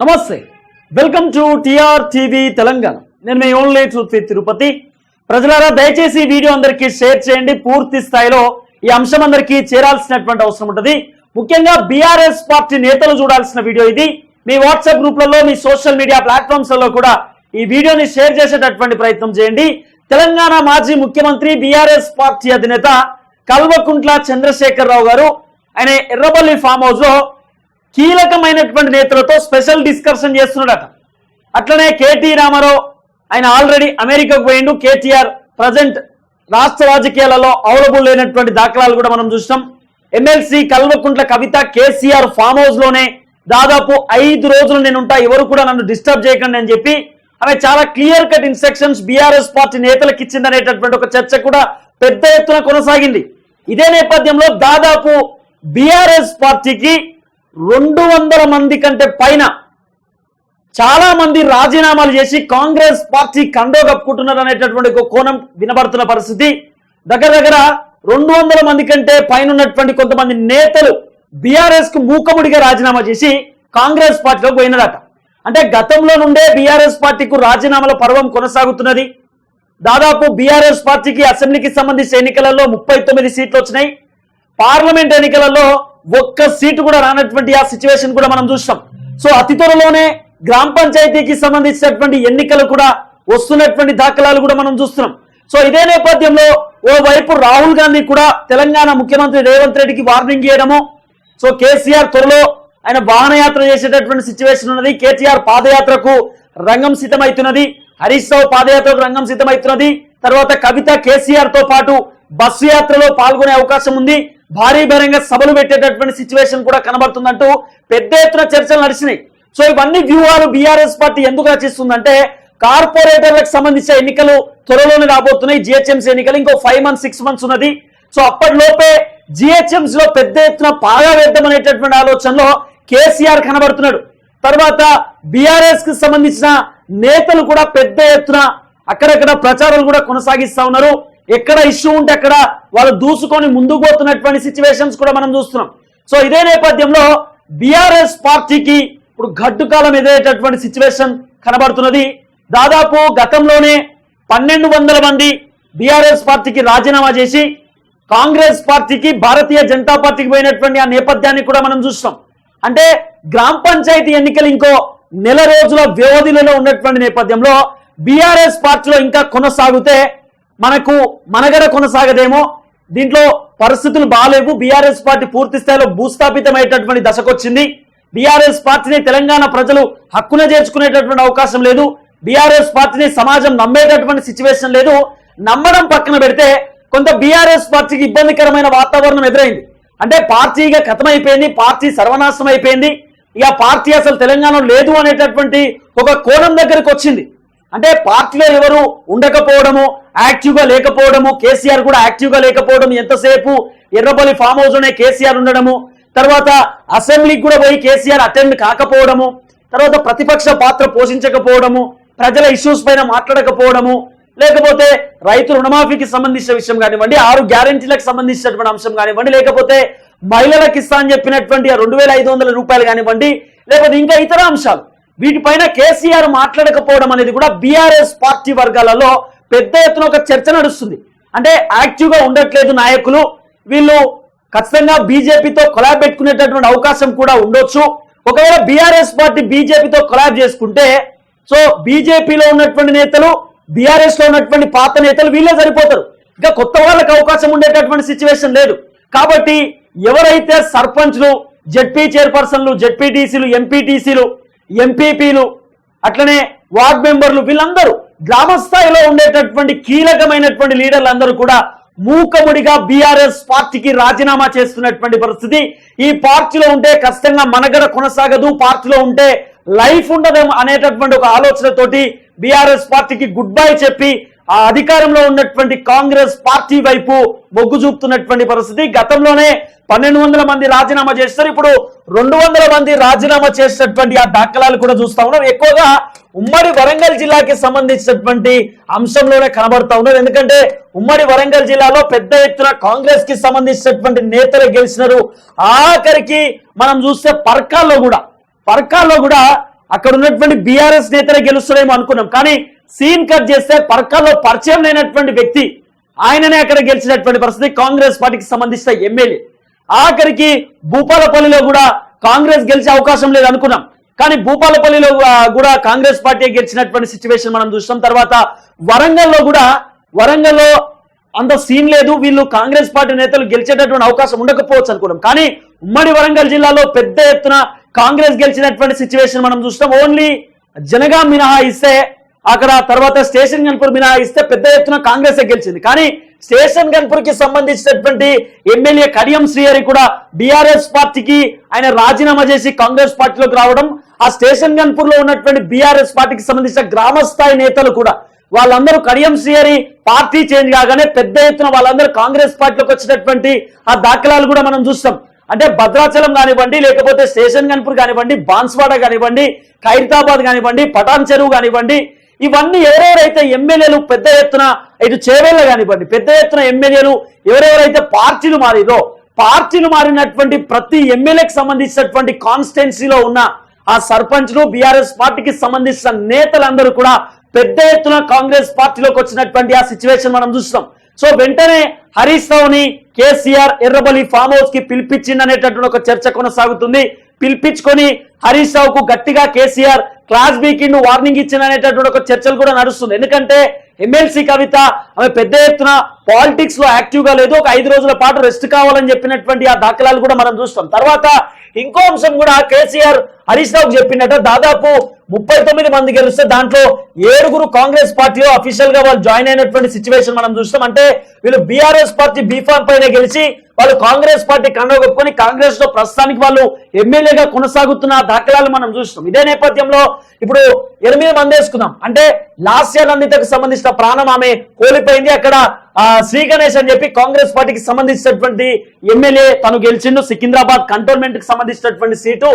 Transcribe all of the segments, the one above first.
నమస్తే. Welcome to TR TV Telangana నేను మీ ఓన్లీ ట్రూత్ విత్ తిరుపతి ప్రజలారా దయచేసి వీడియో అందరికీ షేర్ చేయండి. పూర్తి స్థాయిలో ఈ అంశం అందరికీ చేరాల్సినటువంటి అవసరం ఉంటుంది. ముఖ్యంగా బీఆర్ఎస్ పార్టీ నేతలు చూడాల్సిన వీడియో ఇది. మీ వాట్సాప్ గ్రూప్లలో మీ సోషల్ మీడియా ప్లాట్ఫామ్స్లలో కూడా ఈ వీడియోని షేర్ చేసేటటువంటి ప్రయత్నం చేయండి. తెలంగాణ మాజీ ముఖ్యమంత్రి బీఆర్ఎస్ పార్టీ అధినేత కల్వకుంట్ల చంద్రశేఖరరావు గారు ఆయన ఎర్రబల్లి ఫామ్ హౌస్లో కీలకమైనటువంటి నేతలతో స్పెషల్ డిస్కషన్ చేస్తున్నాడట. అట్లనే కేటీ రామారావు ఆయన ఆల్రెడీ అమెరికాకు పోయిండు. కేటీఆర్ ప్రజెంట్ రాష్ట్ర రాజకీయాలలో అవైలబుల్ లేనటువంటి దాఖలాలు కూడా మనం చూసినాం. MLC Kalvakuntla Kavitha KCR farm హౌస్లోనే దాదాపు ఐదు రోజులు నేను ఉంటా. ఎవరు కూడా నన్ను డిస్టర్బ్ చేయకండి అని చెప్పి ఆమె చాలా clear cut instructions BRS party నేతలకు ఇచ్చిందనేటటువంటి ఒక చర్చ కూడా పెద్ద ఎత్తున కొనసాగింది. ఇదే నేపథ్యంలో దాదాపు బీఆర్ఎస్ పార్టీకి రెండు వందల మంది కంటే పైన చాలా మంది రాజీనామాలు చేసి కాంగ్రెస్ పార్టీ కండో కప్పుకుంటున్నారు అనేటటువంటి ఒక కోణం వినబడుతున్న పరిస్థితి. దగ్గర దగ్గర రెండు వందల మంది కంటే పైన ఉన్నటువంటి కొంతమంది నేతలు బీఆర్ఎస్కు మూకముడిగా రాజీనామా చేసి కాంగ్రెస్ పార్టీలో పోయినదట అంటే గతంలో నుండే బీఆర్ఎస్ పార్టీకు రాజీనామాల పర్వం కొనసాగుతున్నది. దాదాపు బీఆర్ఎస్ పార్టీకి అసెంబ్లీకి సంబంధించిన ఎన్నికలలో ముప్పై తొమ్మిది సీట్లు వచ్చినాయి. పార్లమెంట్ ఎన్నికలలో ఒక్క సీటు కూడా రానటువంటి ఆ సిచ్యువేషన్ కూడా మనం చూసాం సో అతి త్వరలోనే గ్రామ పంచాయతీకి సంబంధించినటువంటి ఎన్నికలు కూడా వస్తున్నటువంటి దాఖలాలు కూడా మనం చూస్తున్నాం. సో ఇదే నేపథ్యంలో ఓవైపు రాహుల్ గాంధీ కూడా తెలంగాణ ముఖ్యమంత్రి రేవంత్ రెడ్డికి వార్నింగ్ చేయడము సో కేసీఆర్ త్వరలో ఆయన వాహనయాత్ర చేసేటటువంటి సిచ్యువేషన్ ఉన్నది. కేటీఆర్ పాదయాత్రకు రంగం సిద్ధమవుతున్నది హరీష్ రావు పాదయాత్రకు రంగం సిద్ధమవుతున్నది తర్వాత కవిత కేసీఆర్తో పాటు బస్సు యాత్రలో పాల్గొనే అవకాశం ఉంది. భారీ భారంగా సభలు పెట్టేటటువంటి సిచ్యువేషన్ కూడా కనబడుతుందంటూ పెద్ద ఎత్తున చర్చలు నడిచినాయి. సో ఇవన్నీ వ్యూహాలు బీఆర్ఎస్ పార్టీ ఎందుకు రచిస్తుందంటే కార్పొరేటర్లకు సంబంధించిన ఎన్నికలు త్వరలోనే రాబోతున్నాయి. జిహెచ్ఎంసీ ఎన్నికలు ఇంకో ఫైవ్ మంత్స్ సిక్స్ మంత్స్ ఉన్నది. సో అప్పటిలోపే జిహెచ్ఎంసీ లో పెద్ద ఎత్తున పాగా వేద్దామనేటటువంటి ఆలోచనలో కేసీఆర్ కనబడుతున్నాడు. తర్వాత బీఆర్ఎస్కి సంబంధించిన నేతలు కూడా పెద్ద ఎత్తున అక్కడక్కడ ప్రచారాలు కూడా కొనసాగిస్తా ఉన్నారు. ఎక్కడ ఇష్యూ ఉంటే అక్కడ వాళ్ళు దూసుకొని ముందుకు పోతున్నటువంటి సిచ్యువేషన్స్ కూడా మనం చూస్తున్నాం. సో ఇదే నేపథ్యంలో బీఆర్ఎస్ పార్టీకి ఇప్పుడు గడ్డు కాలం ఎదేటటువంటి సిచ్యువేషన్ కనబడుతున్నది. దాదాపు గతంలోనే పన్నెండు వందల మంది బీఆర్ఎస్ పార్టీకి రాజీనామా చేసి కాంగ్రెస్ పార్టీకి భారతీయ జనతా పార్టీకి పోయినటువంటి ఆ నేపథ్యాన్ని కూడా మనం చూస్తాం అంటే గ్రామ పంచాయతీ ఎన్నికలు ఇంకో నెల రోజుల వ్యవధిలో ఉన్నటువంటి నేపథ్యంలో బీఆర్ఎస్ పార్టీలో ఇంకా కొనసాగితే మనకు మనగడ కొనసాగదేమో. దీంట్లో పరిస్థితులు బాగాలేవు బీఆర్ఎస్ పార్టీ పూర్తి స్థాయిలో భూస్థాపితమయ్యేటటువంటి దశకొచ్చింది. బీఆర్ఎస్ పార్టీని తెలంగాణ ప్రజలు హక్కున చేర్చుకునేటటువంటి అవకాశం లేదు. బీఆర్ఎస్ పార్టీని సమాజం నమ్మేటటువంటి సిచ్యువేషన్ లేదు. నమ్మడం పక్కన పెడితే కొంత బీఆర్ఎస్ పార్టీకి ఇబ్బందికరమైన వాతావరణం ఎదురైంది. అంటే పార్టీగా కథమైపోయింది పార్టీ సర్వనాశనం అయిపోయింది ఇక పార్టీ అసలు తెలంగాణలో లేదు అనేటటువంటి ఒక కోణం దగ్గరకు వచ్చింది. అంటే పార్టీలో ఎవరు ఉండకపోవడము యాక్టివ్గా లేకపోవడము కేసీఆర్ కూడా యాక్టివ్గా లేకపోవడం ఎంతసేపు ఎర్రపల్లి ఫామ్ హౌస్లోనే కేసీఆర్ ఉండడము తర్వాత అసెంబ్లీకి కూడా పోయి కేసీఆర్ అటెండ్ కాకపోవడము తర్వాత ప్రతిపక్ష పాత్ర పోషించకపోవడము ప్రజల ఇష్యూస్ పైన మాట్లాడకపోవడము లేకపోతే రైతు రుణమాఫీకి సంబంధించిన విషయం కానివ్వండి ఆరు గ్యారెంటీలకు సంబంధించినటువంటి అంశం కానివ్వండి లేకపోతే మహిళలకు ఇస్తా అని చెప్పినటువంటి రెండు వేల ఐదు వందల రూపాయలు కానివ్వండి లేకపోతే ఇంకా ఇతర అంశాలు. వీటిపైన కేసీఆర్ మాట్లాడకపోవడం అనేది కూడా బీఆర్ఎస్ పార్టీ వర్గాలలో పెద్ద ఎత్తున ఒక చర్చ నడుస్తుంది. అంటే యాక్టివ్గా ఉండట్లేదు నాయకులు. వీళ్ళు ఖచ్చితంగా బీజేపీతో కొలాబ్ పెట్టుకునేటటువంటి అవకాశం కూడా ఉండొచ్చు. ఒకవేళ బీఆర్ఎస్ పార్టీ బీజేపీతో కొలాబ్ చేసుకుంటే సో బీజేపీలో ఉన్నటువంటి నేతలు బీఆర్ఎస్లో ఉన్నటువంటి పాత నేతలు వీళ్ళే సరిపోతారు. ఇంకా కొత్త వాళ్ళకి అవకాశం ఉండేటటువంటి సిచ్యువేషన్ లేదు. కాబట్టి ఎవరైతే సర్పంచ్లు జెడ్పీ చైర్పర్సన్లు జెడ్పీటీసీలు ఎంపీటీసీలు ఎంపీపీలు అట్లనే వార్డ్ మెంబర్లు వీళ్ళందరూ గ్రామ స్థాయిలో ఉండేటటువంటి కీలకమైనటువంటి లీడర్లు అందరూ కూడా మూకముడిగా బీఆర్ఎస్ పార్టీకి రాజీనామా చేస్తున్నటువంటి పరిస్థితి. ఈ పార్టీలో ఉంటే ఖచ్చితంగా మనగడ కొనసాగదు పార్టీలో ఉంటే లైఫ్ ఉండదేమో అనేటటువంటి ఒక ఆలోచనతోటి బీఆర్ఎస్ పార్టీకి గుడ్ బై చెప్పి ఆ అధికారంలో ఉన్నటువంటి కాంగ్రెస్ పార్టీ వైపు మొగ్గు చూపుతున్నటువంటి పరిస్థితి. గతంలోనే పన్నెండు వందల మంది రాజీనామా చేస్తారు ఇప్పుడు రెండు వందల మంది రాజీనామా చేసినటువంటి ఆ దాఖలాలు కూడా చూస్తా ఉన్నాం. ఎక్కువగా ఉమ్మడి వరంగల్ జిల్లాకి సంబంధించినటువంటి అంశంలోనే కనబడతా ఉన్నారు. ఎందుకంటే ఉమ్మడి వరంగల్ జిల్లాలో పెద్ద ఎత్తున కాంగ్రెస్కి సంబంధించినటువంటి నేతలు గెలిచినారు. ఆఖరికి మనం చూస్తే పర్కాల్లో కూడా పర్కాల్లో కూడా అక్కడ ఉన్నటువంటి బీఆర్ఎస్ నేతలే గెలుస్తారేమో అనుకున్నాం. కానీ సీన్ కట్ చేస్తే పర్కాల్లో పరిచయం లేనటువంటి వ్యక్తి ఆయననే అక్కడ గెలిచినటువంటి పరిస్థితి కాంగ్రెస్ పార్టీకి సంబంధించిన ఎమ్మెల్యే. ఆఖరికి భూపాలపల్లిలో కూడా కాంగ్రెస్ గెలిచే అవకాశం లేదు అనుకున్నాం. కానీ భూపాలపల్లిలో కూడా కాంగ్రెస్ పార్టీ గెలిచినటువంటి సిచ్యువేషన్ మనం చూసాం తర్వాత వరంగల్లో కూడా వరంగల్లో అంత సీన్ లేదు. వీళ్ళు కాంగ్రెస్ పార్టీ నేతలు గెలిచేటటువంటి అవకాశం ఉండకపోవచ్చు అనుకున్నాం. కానీ ఉమ్మడి వరంగల్ జిల్లాలో పెద్ద ఎత్తున కాంగ్రెస్ గెలిచినటువంటి సిచ్యువేషన్ మనం చూస్తాం ఓన్లీ జనగా మినహాయిస్తే అక్కడ తర్వాత స్టేషన్ గన్పూర్ మినహాయిస్తే పెద్ద ఎత్తున కాంగ్రెస్ గెలిచింది. కానీ స్టేషన్ గన్పూర్కి సంబంధించినటువంటి ఎమ్మెల్యే కడియం శ్రీహరి కూడా బీఆర్ఎస్ పార్టీకి ఆయన రాజీనామా చేసి కాంగ్రెస్ పార్టీలోకి రావడం ఆ స్టేషన్ గన్పూర్లో ఉన్నటువంటి బీఆర్ఎస్ పార్టీకి సంబంధించిన గ్రామ స్థాయి నేతలు కూడా వాళ్ళందరూ కడియం శ్రీహరి పార్టీ చేంజ్ కాగానే పెద్ద ఎత్తున వాళ్ళందరూ కాంగ్రెస్ పార్టీలోకి వచ్చినటువంటి ఆ దాఖలాలు కూడా మనం చూస్తాం. అంటే భద్రాచలం కానివ్వండి లేకపోతే స్టేషన్ గన్పూర్ కానివ్వండి బాన్స్వాడ కానివ్వండి ఖైరతాబాద్ కానివ్వండి పటాన్ చెరువు కానివ్వండి ఇవన్నీ ఎవరెవరైతే ఎమ్మెల్యేలు పెద్ద ఎత్తున ఇటు చేవేళ్ళ కానివ్వండి పెద్ద ఎత్తున ఎమ్మెల్యేలు ఎవరెవరైతే పార్టీలు మారిదో పార్టీలు మారినటువంటి ప్రతి ఎమ్మెల్యేకి సంబంధించినటువంటి కాన్స్టిట్యున్సీలో ఉన్న ఆ సర్పంచ్లు బీఆర్ఎస్ పార్టీకి సంబంధించిన నేతలందరూ కూడా పెద్ద ఎత్తున కాంగ్రెస్ పార్టీలోకి వచ్చినటువంటి ఆ సిచ్యువేషన్ మనం చూస్తాం సో వెంటనే హరీష్ రావుని కేసీఆర్ ఎర్రబలి ఫామ్ హౌస్కి పిలిపించిందనేటటువంటి ఒక చర్చ కొనసాగుతుంది. పిలిపించుకొని హరీష్ రావుకు గట్టిగా కేసీఆర్ క్లాస్ బీకి వార్నింగ్ ఇచ్చిన అనేటటువంటి ఒక చర్చలు కూడా నడుస్తుంది. ఎందుకంటే ఎమ్మెల్సీ కవిత ఆమె పెద్ద ఎత్తున పాలిటిక్స్లో యాక్టివ్గా లేదు. ఒక ఐదు రోజుల పాటు రెస్ట్ కావాలని చెప్పినటువంటి ఆ దాఖలాలు కూడా మనం చూస్తాం. తర్వాత ఇంకో అంశం కూడా కేసీఆర్ హరీష్ రావుకు చెప్పినట్ట దాదాపు ముప్పై తొమ్మిది మంది గెలిస్తే దాంట్లో ఏడుగురు కాంగ్రెస్ పార్టీలో అఫీషియల్గా వాళ్ళు జాయిన్ అయినటువంటి సిచ్యువేషన్ మనం చూస్తాం. అంటే వీళ్ళు బీఆర్ఎస్ పార్టీ బీఫామ్ పైన గెలిచి వాళ్ళు కాంగ్రెస్ పార్టీ కండగొప్పుకొని కాంగ్రెస్లో ప్రస్తుతానికి వాళ్ళు ఎమ్మెల్యేగా కొనసాగుతున్న దాఖలాలు మనం చూస్తున్నాం. ఇదే నేపథ్యంలో ఇప్పుడు ఎనిమిది మంది వేసుకుందాం. అంటే లాస్య నందితకు సంబంధించిన ప్రాణం ఆమె కోల్పోయింది. అక్కడ శ్రీ గణేష్ అని చెప్పి కాంగ్రెస్ పార్టీకి సంబంధించినటువంటి ఎమ్మెల్యే తను గెలిచిండు. సికింద్రాబాద్ కంటోన్మెంట్కి సంబంధించినటువంటి సీటు.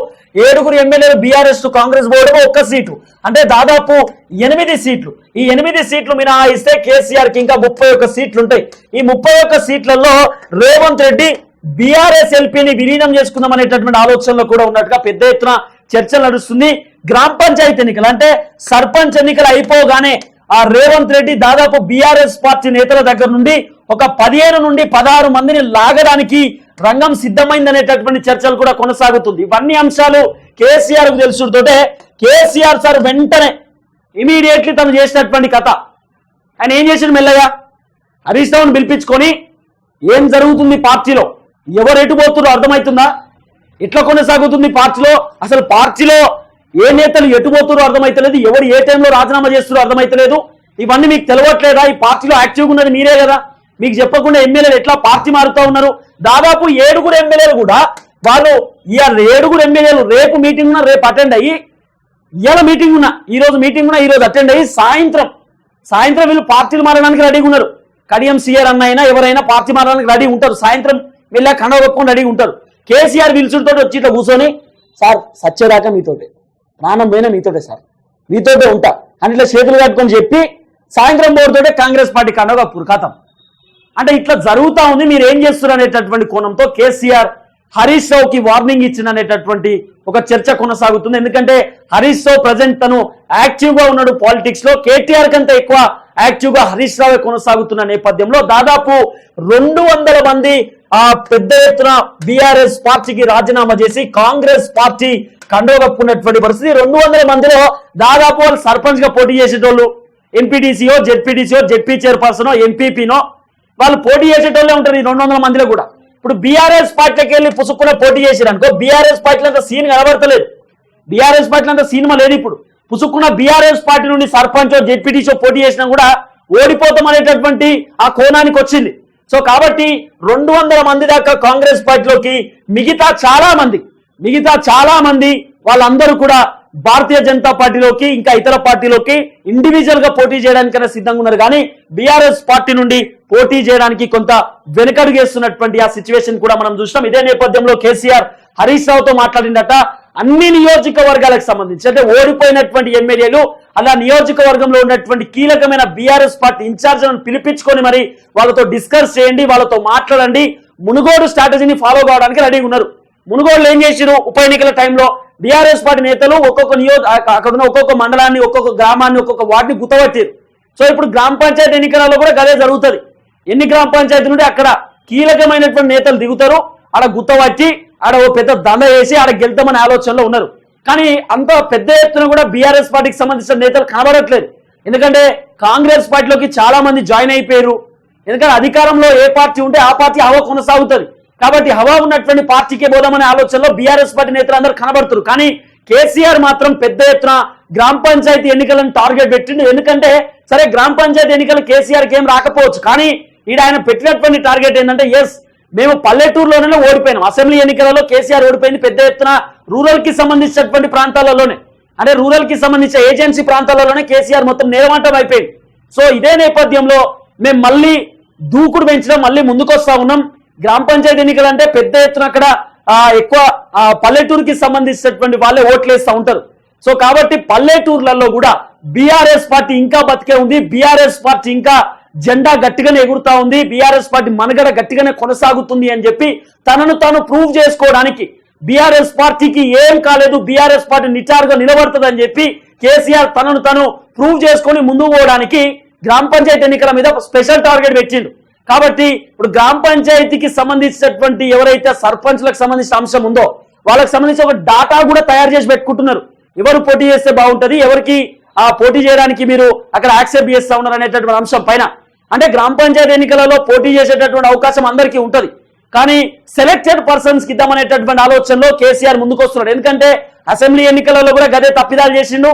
ఏడుగురు ఎమ్మెల్యేలు బీఆర్ఎస్ కాంగ్రెస్ బోర్డు ఒక్క సీటు. అంటే దాదాపు ఎనిమిది సీట్లు. ఈ ఎనిమిది సీట్లు మినహాయిస్తే కేసీఆర్కి ఇంకా ముప్పై ఒక్క సీట్లు ఉంటాయి ఈ ముప్పై ఒక్క సీట్లలో రేవంత్ రెడ్డి బీఆర్ఎస్ ఎల్పీని విలీనం చేసుకుందాం అనేటటువంటి ఆలోచనలో కూడా ఉన్నట్టుగా పెద్ద ఎత్తున చర్చలు నడుస్తుంది. గ్రామ పంచాయతీ ఎన్నికలు అంటే సర్పంచ్ ఎన్నికలు అయిపోగానే ఆ రేవంత్ రెడ్డి దాదాపు బీఆర్ఎస్ పార్టీ నేతల దగ్గర నుండి ఒక పదిహేను నుండి పదహారు మందిని లాగడానికి రంగం సిద్ధమైందనేటటువంటి చర్చలు కూడా కొనసాగుతుంది. ఇవన్నీ అంశాలు కేసీఆర్కు తెలుసుతోటే కేసీఆర్ సార్ వెంటనే ఇమీడియట్లీ తను చేసినటువంటి కథ. ఆయన ఏం చేసాడు మెల్లగా? హరీష్ రావును పిలిపించుకొని ఏం జరుగుతుంది పార్టీలో? ఎవరు ఎటు పోతున్నారో అర్థమవుతుందా? ఇట్లా కొనసాగుతుంది పార్టీలో? అసలు పార్టీలో ఏ నేతలు ఎటు అర్థమైతలేదు ఎవరు ఏ టైంలో రాజీనామా చేస్తారో అర్థమైతలేదు. ఇవన్నీ మీకు తెలవట్లేదా ఈ పార్టీలో యాక్టివ్గా ఉన్నది మీరే కదా. మీకు చెప్పకుండా ఎమ్మెల్యేలు ఎట్లా పార్టీ మారుతూ ఉన్నారు? దాదాపు ఏడుగురు ఎమ్మెల్యేలు కూడా వాళ్ళు ఇవాళ ఏడుగురు ఎమ్మెల్యేలు రేపు మీటింగ్ ఉన్నా రేపు అటెండ్ అయ్యి ఇవాళ మీటింగ్ ఉన్నా ఈ రోజు మీటింగ్ ఉన్నా ఈ రోజు అటెండ్ అయ్యి సాయంత్రం సాయంత్రం వీళ్ళు పార్టీలు మారడానికి రెడీగా ఉన్నారు. కడియం సీఆర్ అన్న అయినా ఎవరైనా పార్టీ మారడానికి రెడీ ఉంటారు. సాయంత్రం వెళ్ళా కండ ఒప్పుకొని రెడీ ఉంటారు. కేసీఆర్ పిలుచుడితో వచ్చి ఇట్లా కూర్చొని సార్ సచ్చేదాకా మీతోటే. ప్రాణం పోయినా మీతోటే సార్. మీతోటే ఉంటా. అని ఇట్లా చేతులు కట్టుకొని చెప్పి సాయంత్రం బోర్డుతోటే కాంగ్రెస్ పార్టీ కండగప్పుడు పురకాతం అంటే ఇట్లా జరుగుతా ఉంది మీరు ఏం చేస్తున్నారు అనేటటువంటి కోణంతో కేసీఆర్ హరీష్ రావుకి వార్నింగ్ ఇచ్చిన అనేటటువంటి ఒక చర్చ కొనసాగుతుంది. ఎందుకంటే హరీష్ రావు ప్రజెంట్ తను యాక్టివ్గా ఉన్నాడు పాలిటిక్స్లో కేటీఆర్ కంటే ఎక్కువ యాక్టివ్గా హరీష్ రావే కొనసాగుతున్న నేపథ్యంలో దాదాపు రెండు వందల మంది ఆ పెద్ద ఎత్తున బీఆర్ఎస్ పార్టీకి రాజీనామా చేసి కాంగ్రెస్ పార్టీ కండోగప్పున్నటువంటి పరిస్థితి. రెండు వందల మందిలో దాదాపు వాళ్ళు సర్పంచ్గా పోటీ చేసేటోళ్ళు ఎంపీటీసీఓ జెడ్పీటీసీఓ జెడ్పీ చైర్పర్సన్ ఎంపీపీనో వాళ్ళు పోటీ చేసేటోళ్ళే ఉంటారు ఈ రెండు వందల మందిలో కూడా. ఇప్పుడు బీఆర్ఎస్ పార్టీకి వెళ్ళి పుసుక్కునే పోటీ చేసారు అనుకో బీఆర్ఎస్ పార్టీలో అంత సీన్ కనబడతలేదు. బీఆర్ఎస్ పార్టీలో అంత సినిమా లేదు ఇప్పుడు. పుసుక్కున్న బీఆర్ఎస్ పార్టీ నుండి సర్పంచ్ జెడ్పీటీసో పోటీ చేసినా కూడా ఓడిపోతాం అనేటటువంటి ఆ కోణానికి వచ్చింది. సో కాబట్టి రెండు వందల మంది దాకా కాంగ్రెస్ పార్టీలోకి మిగతా చాలా మంది మిగతా చాలా మంది వాళ్ళందరూ కూడా భారతీయ జనతా పార్టీలోకి ఇంకా ఇతర పార్టీలోకి ఇండివిజువల్గా పోటీ చేయడానికైనా సిద్ధంగా ఉన్నారు. కానీ బీఆర్ఎస్ పార్టీ నుండి పోటీ చేయడానికి కొంత వెనుకడుగేస్తున్నటువంటి ఆ సిచ్యువేషన్ కూడా మనం చూసినాం. ఇదే నేపథ్యంలో కేసీఆర్ హరీష్ రావుతో మాట్లాడిందట. అన్ని నియోజకవర్గాలకు సంబంధించి అంటే ఓడిపోయినటువంటి ఎమ్మెల్యేలు అలా నియోజకవర్గంలో ఉన్నటువంటి కీలకమైన బీఆర్ఎస్ పార్టీ ఇన్ఛార్జ్లను పిలిపించుకొని మరి వాళ్ళతో డిస్కస్ చేయండి వాళ్ళతో మాట్లాడండి. మునుగోడు స్ట్రాటజీని ఫాలో కావడానికి రెడీగా ఉన్నారు. మునుగోడులో ఏం చేసిరు ఉప ఎన్నికల టైంలో బీఆర్ఎస్ పార్టీ నేతలు ఒక్కొక్క నియో అక్కడ ఉన్న ఒక్కొక్క మండలాన్ని ఒక్కొక్క గ్రామాన్ని ఒక్కొక్క వార్డుని గుత్తవట్టారు సో ఇప్పుడు గ్రామ పంచాయతీ ఎన్నికలలో కూడా గదే జరుగుతుంది. ఎన్ని గ్రామ పంచాయతీ నుండి అక్కడ కీలకమైనటువంటి నేతలు దిగుతారు అక్కడ గుత్తవచ్చి ఆడ ఓ పెద్ద దండ వేసి ఆడ గెలుతామనే ఆలోచనలో ఉన్నారు. కానీ అంత పెద్ద ఎత్తున కూడా బీఆర్ఎస్ పార్టీకి సంబంధించిన నేతలు కనబడట్లేదు. ఎందుకంటే కాంగ్రెస్ పార్టీలోకి చాలా మంది జాయిన్ అయిపోయారు. ఎందుకంటే అధికారంలో ఏ పార్టీ ఉంటే ఆ పార్టీ హవా కొనసాగుతుంది. కాబట్టి హవా ఉన్నటువంటి పార్టీకే పోదామనే ఆలోచనలో బీఆర్ఎస్ పార్టీ నేతలు అందరూ కనబడుతున్నారు. కానీ కేసీఆర్ మాత్రం పెద్ద ఎత్తున గ్రామ పంచాయతీ ఎన్నికలను టార్గెట్ పెట్టిండు. ఎందుకంటే సరే గ్రామ పంచాయతీ ఎన్నికలు కేసీఆర్కి ఏం రాకపోవచ్చు. కానీ ఈడ ఆయన పెట్టినటువంటి టార్గెట్ ఏంటంటే ఎస్ మేము పల్లెటూరులోనే ఓడిపోయినాం. అసెంబ్లీ ఎన్నికలలో కేసీఆర్ ఓడిపోయింది. పెద్ద ఎత్తున రూరల్కి సంబంధించినటువంటి ప్రాంతాలలోనే అంటే రూరల్కి సంబంధించిన ఏజెన్సీ ప్రాంతాలలోనే కేసీఆర్ మొత్తం నేరవంటం అయిపోయింది. సో ఇదే నేపథ్యంలో మేము మళ్ళీ దూకుడు పెంచడం మళ్ళీ ముందుకొస్తా ఉన్నాం. గ్రామ పంచాయతీ ఎన్నికలు అంటే పెద్ద ఎత్తున అక్కడ ఎక్కువ పల్లెటూరుకి సంబంధించినటువంటి వాళ్ళే ఓట్లేస్తూ ఉంటారు. సో కాబట్టి పల్లెటూర్లలో కూడా బీఆర్ఎస్ పార్టీ ఇంకా బతికే ఉంది. బీఆర్ఎస్ పార్టీ ఇంకా జెండా గట్టిగానే ఎగురుతా ఉంది. బీఆర్ఎస్ పార్టీ మనగడ గట్టిగానే కొనసాగుతుంది అని చెప్పి తనను తాను ప్రూవ్ చేసుకోవడానికి బీఆర్ఎస్ పార్టీకి ఏం కాలేదు. బీఆర్ఎస్ పార్టీ నిటారుగా నిలబడుతుంది అని చెప్పి కేసీఆర్ తనను తను ప్రూవ్ చేసుకొని ముందుకు పోవడానికి గ్రామ పంచాయతీ ఎన్నికల మీద స్పెషల్ టార్గెట్ పెట్టిండు. కాబట్టి ఇప్పుడు గ్రామ పంచాయతీకి సంబంధించినటువంటి ఎవరైతే సర్పంచ్లకు సంబంధించిన అంశం ఉందో వాళ్ళకి సంబంధించి ఒక డాటా కూడా తయారు చేసి పెట్టుకుంటున్నారు. ఎవరు పోటీ చేస్తే బాగుంటుంది? ఎవరికి ఆ పోటీ చేయడానికి మీరు అక్కడ యాక్సెప్ట్ చేస్తా ఉన్నారు అనేటటువంటి అంశం పైన అంటే గ్రామ పంచాయతీ ఎన్నికలలో పోటీ చేసేటటువంటి అవకాశం అందరికీ ఉంటుంది. కానీ సెలెక్టెడ్ పర్సన్స్కి ఇద్దామనేటటువంటి ఆలోచనలో కేసీఆర్ ముందుకొస్తున్నాడు. ఎందుకంటే అసెంబ్లీ ఎన్నికలలో కూడా గదే తప్పిదాలు చేసిండు.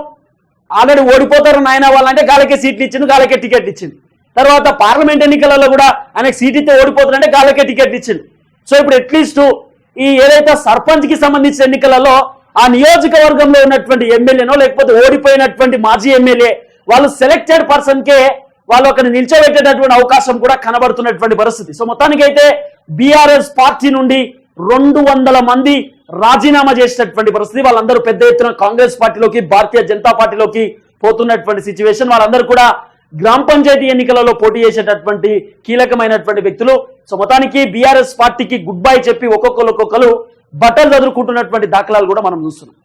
ఆల్రెడీ ఓడిపోతారు నాయన వాళ్ళంటే గాలకే సీట్లు ఇచ్చిండు గాలకే టికెట్ ఇచ్చింది తర్వాత పార్లమెంట్ ఎన్నికలలో కూడా ఆయనకు సీట్ ఇస్తే ఓడిపోతారంటే గాలకే టికెట్ ఇచ్చింది సో ఇప్పుడు అట్లీస్ట్ ఈ ఏదైతే సర్పంచ్కి సంబంధించిన ఎన్నికలలో ఆ నియోజకవర్గంలో ఉన్నటువంటి ఎమ్మెల్యేనో లేకపోతే ఓడిపోయినటువంటి మాజీ ఎమ్మెల్యే వాళ్ళు సెలెక్టెడ్ పర్సన్కే వాళ్ళు అక్కడ నిల్చోబెట్టేటటువంటి అవకాశం కూడా కనబడుతున్నటువంటి పరిస్థితి. సో మొత్తానికైతే బీఆర్ఎస్ పార్టీ నుండి రెండు వందల మంది రాజీనామా చేసినటువంటి పరిస్థితి. వాళ్ళందరూ పెద్ద ఎత్తున కాంగ్రెస్ పార్టీలోకి భారతీయ జనతా పార్టీలోకి పోతున్నటువంటి సిచ్యువేషన్ వాళ్ళందరూ కూడా గ్రామ పంచాయతీ ఎన్నికలలో పోటీ చేసేటటువంటి కీలకమైనటువంటి వ్యక్తులు. సో మొత్తానికి బీఆర్ఎస్ పార్టీకి గుడ్ బై చెప్పి ఒక్కొక్కరు ఒక్కొక్కరు బట్టలు చదువుకుంటున్నటువంటి దాఖలాలు కూడా మనం చూస్తున్నాం.